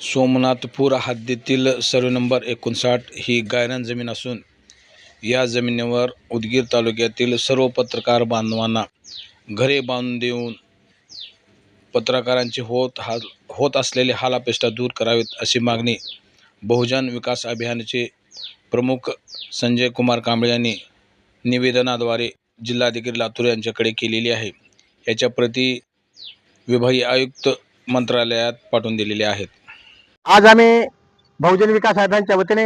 सोमनाथपूर हद्दीतील survey number एकोणसाठ ही गायरान जमीन असून या जमिनीवर उदगीर तालुक्यातील सर्व पत्रकार बांधवांना घरे बांधून देऊन पत्रकारांची होत हाल होत असलेले हालापेष्टा दूर करावेत अशी मागणी बहुजन विकास अभियानाचे प्रमुख संजय कुमार कांबळे यांनी निवेदनाद्वारे जिल्हाधिकारी लातूर यांच्याकडे केलेली आहे. याच्या प्रति विभागीय आयुक्त मंत्रालयात पाठवून दिलेले आहेत. आज आम्ही बहुजन विकास साहेबांच्या वतीने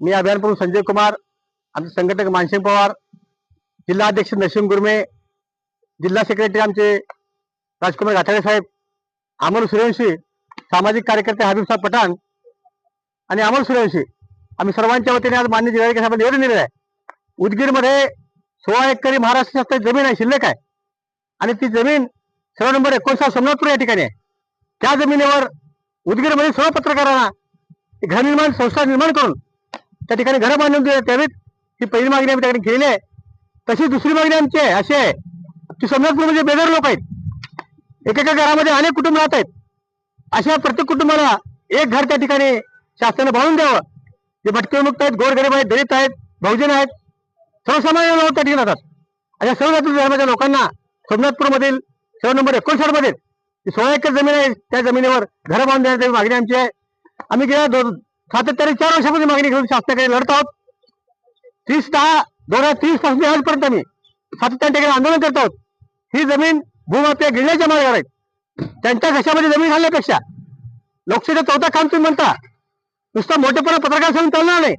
मी अभियान प्रमुख संजय कुमार आमचे संघटक मानसिंग पवार जिल्हा अध्यक्ष नसीम गुरमे जिल्हा सेक्रेटरी आमचे राजकुमार घाटाळे साहेब अमोल सूर्यवंशी सामाजिक कार्यकर्ते हबीब साहेब पठाण आणि अमोल सूर्यवंशी. आम्ही सर्वांच्या वतीने आज मान्य जिल्हाधिकारी साहेबांना निवेदन दिलेलं आहे. उदगीरमध्ये सोळा एकरी महाराष्ट्र शासनाची जमीन आहे शिल्लक आहे. आणि ती जमीन सर्व नंबर एकोणसाठ सोमनाथपूर या ठिकाणी आहे. त्या जमिनीवर उदगीरमध्ये सर्व पत्रकारांना गृहनिर्माण संस्था निर्माण करून त्या ठिकाणी घरं बांधून देण्यात त्यावेळी ही पहिली मागणी आम्ही त्या ठिकाणी केलेली आहे. तशी दुसरी मागणी आमची आहे अशी आहे की म्हणजे बेघर लोक आहेत एकेका घरामध्ये अनेक कुटुंब राहत आहेत अशा प्रत्येक कुटुंबाला एक घर त्या ठिकाणी शासनाने बांधून द्यावं. जे भटकेमुक्त आहेत गोरगरीब आहेत दलित आहेत बहुजन आहेत सर्वसामान्य लोक त्या ठिकाणी राहतात. अशा सर्व जाती धर्माच्या लोकांना सोमनाथपूरमधील सर्व नंबर एकोणसाठमध्ये सोळा एकर जमीन आहे त्या जमिनीवर घरं बांधून देण्याची मागणी आमची आहे. आम्ही गेल्या दोन सातत्याने चार वर्षापासून मागणी घेऊन शासनाकडे लढत आहोत. तीस दहा दोन हजार तीसपासून आजपर्यंत आम्ही सातत्याने ठिकाणी आंदोलन करत आहोत. ही जमीन भूमाफिया गिळण्याच्या मार्गावर आहेत त्यांच्या घशामध्ये जमीन घालण्यापेक्षा लोकशाहीचा चौथा काम तुम्ही म्हणता नुसता मोठेपणा पत्रकार सांगून चालणार नाही.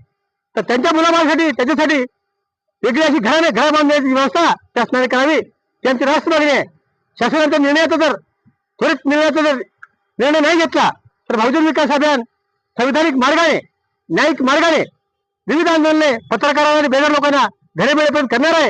तर त्यांच्या मुलाबाळासाठी त्याच्यासाठी वेगळी अशी घराने घर बांधण्याची व्यवस्था शासनाने करावी त्यांची आमची राष्ट्र मागणी आहे. शासनाच्या निर्णयाचा जर त्वरित निर्णयाचा जर निर्णय नाही घेतला तर बहुजन विकास अभियान संविधानिक मार्गाने न्यायिक मार्गाने विविध आंदोलने पत्रकारांना आणि बेघर लोकांना घरेबेळेपर्यंत करणार आहे.